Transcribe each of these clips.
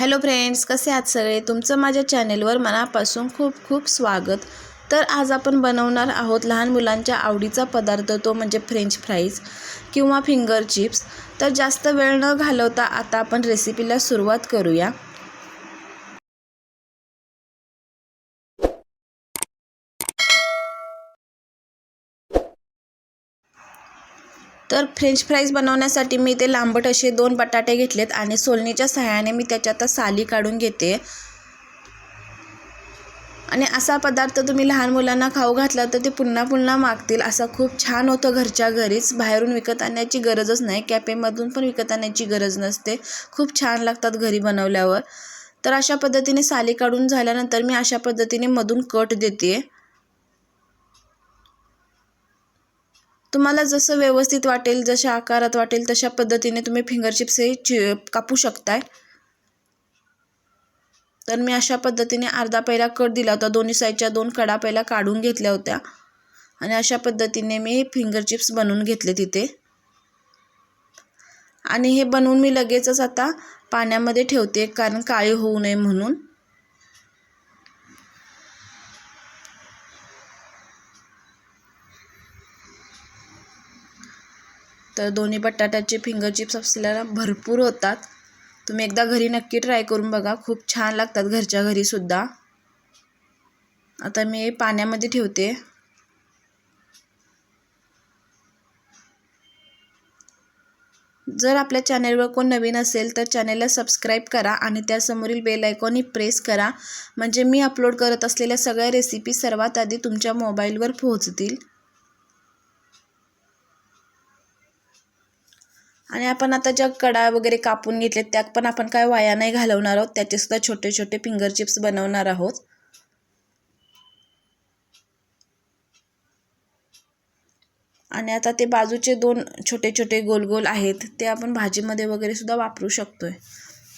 Hello friends कसे आहात सगळे? तुमचं माझ्या चॅनेलवर मनापासून खूप खूप स्वागत. तर आज आपण बनवणार आहोत लहान मुलांच्या आवडीचा पदार्थ तो म्हणजे फ्रेंच फ्राईज किंवा फिंगर चिप्स. तर जास्त वेळ न घालवता आता आपण रेसिपीला सुरुवात करूया. तर फ्रेंच फ्राईज बनवण्यासाठी मी ते लांबट असे दोन बटाटे घेतलेत आणि सोलणीच्या सहाय्याने मी त्याच्यात साली काढून घेते. आणि असा पदार्थ तुम्ही लहान मुलांना खाऊ घातला तर ते पुन्हा पुन्हा मागतील. असा खूप छान होतं घरच्या घरीच. बाहेरून विकत आणण्याची गरजच नाही. कॅफेमधून पण विकत आणण्याची गरज नसते. खूप छान लागतात घरी बनवल्यावर. तर अशा पद्धतीने साली काढून झाल्यानंतर मी अशा पद्धतीने मधून कट देते. तुम्हाला जसं व्यवस्थित वाटेल जशा आकारात वाटेल तशा पद्धतीने तुम्ही फिंगर चिप्स हे चि कापू शकताय. तर मी अशा पद्धतीने अर्धा पहिला कट दिला होता. दोन्ही साईडच्या दोन कडा पहिला काढून घेतल्या होत्या. आणि अशा पद्धतीने मी फिंगर चिप्स बनवून घेतले तिथे. आणि हे बनवून मी लगेचच आता पाण्यामध्ये ठेवते कारण काळी होऊ नये म्हणून. तर दोन्ही बटाट्याचे फिंगर चिप्स आपल्याला भरपूर होतात. तुम्ही एकदा घरी नक्की ट्राय करून बघा. खूप छान लागतात घरच्या घरीसुद्धा आता मी पाण्यामध्ये ठेवते. जर आपल्या चॅनेलवर कोण नवीन असेल तर चॅनेलला सबस्क्राईब करा आणि त्यासमोरील बेल आयकॉनही प्रेस करा. म्हणजे मी अपलोड करत असलेल्या सगळ्या रेसिपी सर्वात आधी तुमच्या मोबाईलवर पोहोचतील. आणि आपण आता ज्या कडा वगैरे कापून घेतलेत त्यात पण आपण काय वाया नाही घालवणार आहोत. त्याचेसुद्धा छोटे छोटे फिंगर चिप्स बनवणार आहोत. आणि आता ते बाजूचे दोन छोटे छोटे गोल गोल आहेत ते आपण भाजीमध्ये वगैरे सुद्धा वापरू शकतोय.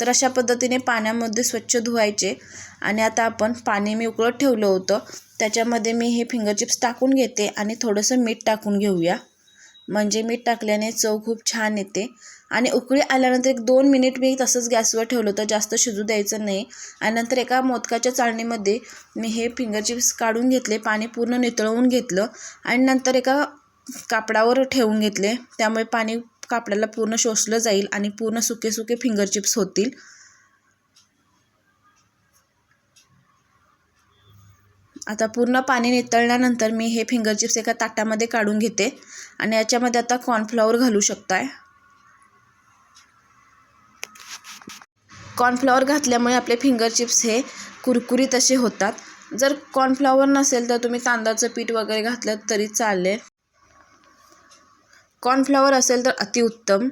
तर अशा पद्धतीने पाण्यामध्ये स्वच्छ धुवायचे. आणि आता आपण पाणी मी उकळत ठेवलं होतं. त्याच्यामध्ये मी हे फिंगर चिप्स टाकून घेते आणि थोडंसं मीठ टाकून घेऊया. म्हणजे मीठ टाकल्याने चव खूप छान येते. आणि उकळी आल्यानंतर एक दोन मिनिट मी तसंच गॅसवर ठेवलं होतं जास्त शिजू द्यायचं नाही. आणि नंतर एका मोदकाच्या चाळणीमध्ये मी हे फिंगर चिप्स काढून घेतले पाणी पूर्ण नितळवून घेतलं आणि नंतर एका कापडावर ठेवून घेतले. त्यामुळे पाणी कापडाला पूर्ण शोषलं जाईल आणि पूर्ण सुके सुके फिंगर चिप्स होतील. आता पूर्ण पाणी नितळल्यानंतर मी हे फिंगर चिप्स एका ताटामध्ये काढून घेते आणि याच्यामध्ये आता कॉर्नफ्लॉवर घालू शकताय. कॉर्नफ्लॉवर घातल्यामुळे आपले फिंगर चिप्स हे कुरकुरीत असे होतात. जर कॉर्नफ्लॉवर नसेल तर तुम्ही तांदळाचं पीठ वगैरे घातलं तरी चालेल. कॉर्नफ्लॉवर असेल तर अतिउत्तम.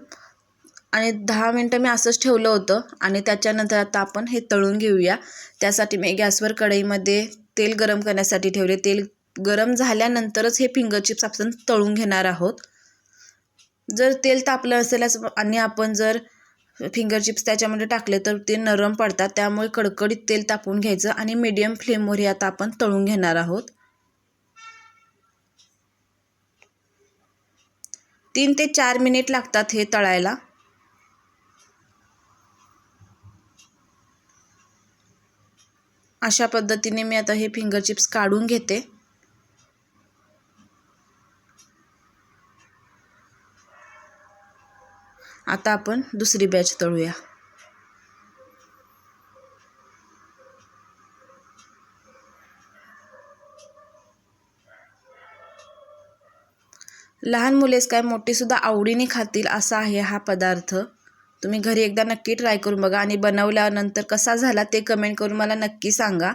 आणि दहा मिनटं मी असंच ठेवलं होतं आणि त्याच्यानंतर आता आपण हे तळून घेऊया. त्यासाठी मी गॅसवर कढईमध्ये तेल गरम करण्यासाठी ठेवले. तेल गरम झाल्यानंतरच हे फिंगर चिप्स आपण तळून घेणार आहोत. जर तेल तापलं असेल आणि आपण जर फिंगर चिप्स त्याच्यामध्ये टाकले तर ते नरम पडतात. त्यामुळे कडकडीत तेल तापवून घ्यायचं आणि मीडियम फ्लेमवर हे आता आपण तळून घेणार आहोत. तीन ते चार मिनिट लागतात हे तळायला. अशा पद्धतीने मी आता हे फिंगर चिप्स काढून घेते. आता आपण दुसरी बॅच तळूया. लहान मुलेच काय मोठीसुद्धा आवडीने खातील असा आहे हा पदार्थ. तुम्ही घरी एकदा नक्की ट्राय करून बघा. आणि बनवल्यानंतर कसा झाला ते कमेंट करून मला नक्की सांगा.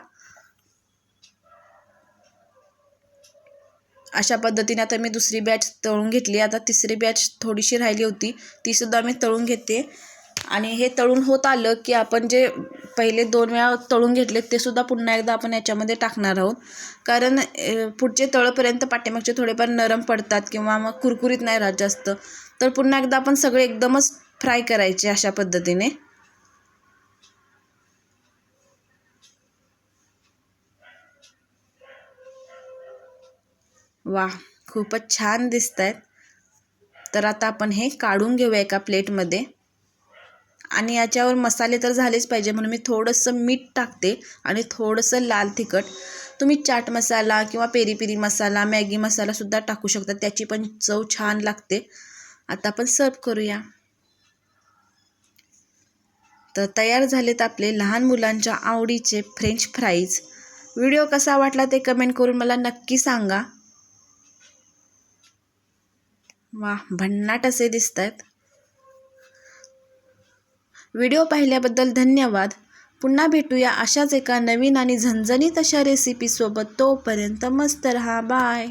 अशा पद्धतीने आता मी दुसरी बॅच तळून घेतली. आता तिसरी बॅच थोडीशी राहिली होती. तीसुद्धा मी तळून घेते. आणि हे तळून होत आलं की आपण जे पहिले दोन वेळा तळून घेतले ते सुद्धा पुन्हा एकदा आपण याच्यामध्ये टाकणार आहोत. कारण पुढचे तळपर्यंत पाठीमागचे थोडेफार नरम पडतात किंवा मग कुरकुरीत नाही राहत जास्त. तर पुन्हा एकदा आपण सगळे एकदमच फ्राय करायचे अशा पद्धतीने. वा खूपच छान दिसत आहेत तर आता आपण हे काढून घेऊया एका प्लेटमध्ये. आणि याच्यावर मसाले तर झालेच पाहिजे म्हणून मी थोडंसं मीठ टाकते आणि थोडंसं लाल तिखट. तुम्ही चाट मसाला किंवा पेरी पेरी मसाला मॅगी मसालासुद्धा टाकू शकता त्याची पण चव छान लागते. आता आपण सर्व करूया. तर तयार झालेत आपले लहान मुलांच्या आवडीचे फ्रेंच फ्राईज व्हिडिओ कसा वाटला ते कमेंट करून मला नक्की सांगा. वा भन्नाट असे दिसत आहेत व्हिडिओ पाहिल्याबद्दल धन्यवाद. पुन्हा भेटूया अशाच एका नवीन आणि झणझणीत अशा रेसिपीसोबत तोपर्यंत मस्त रहा. बाय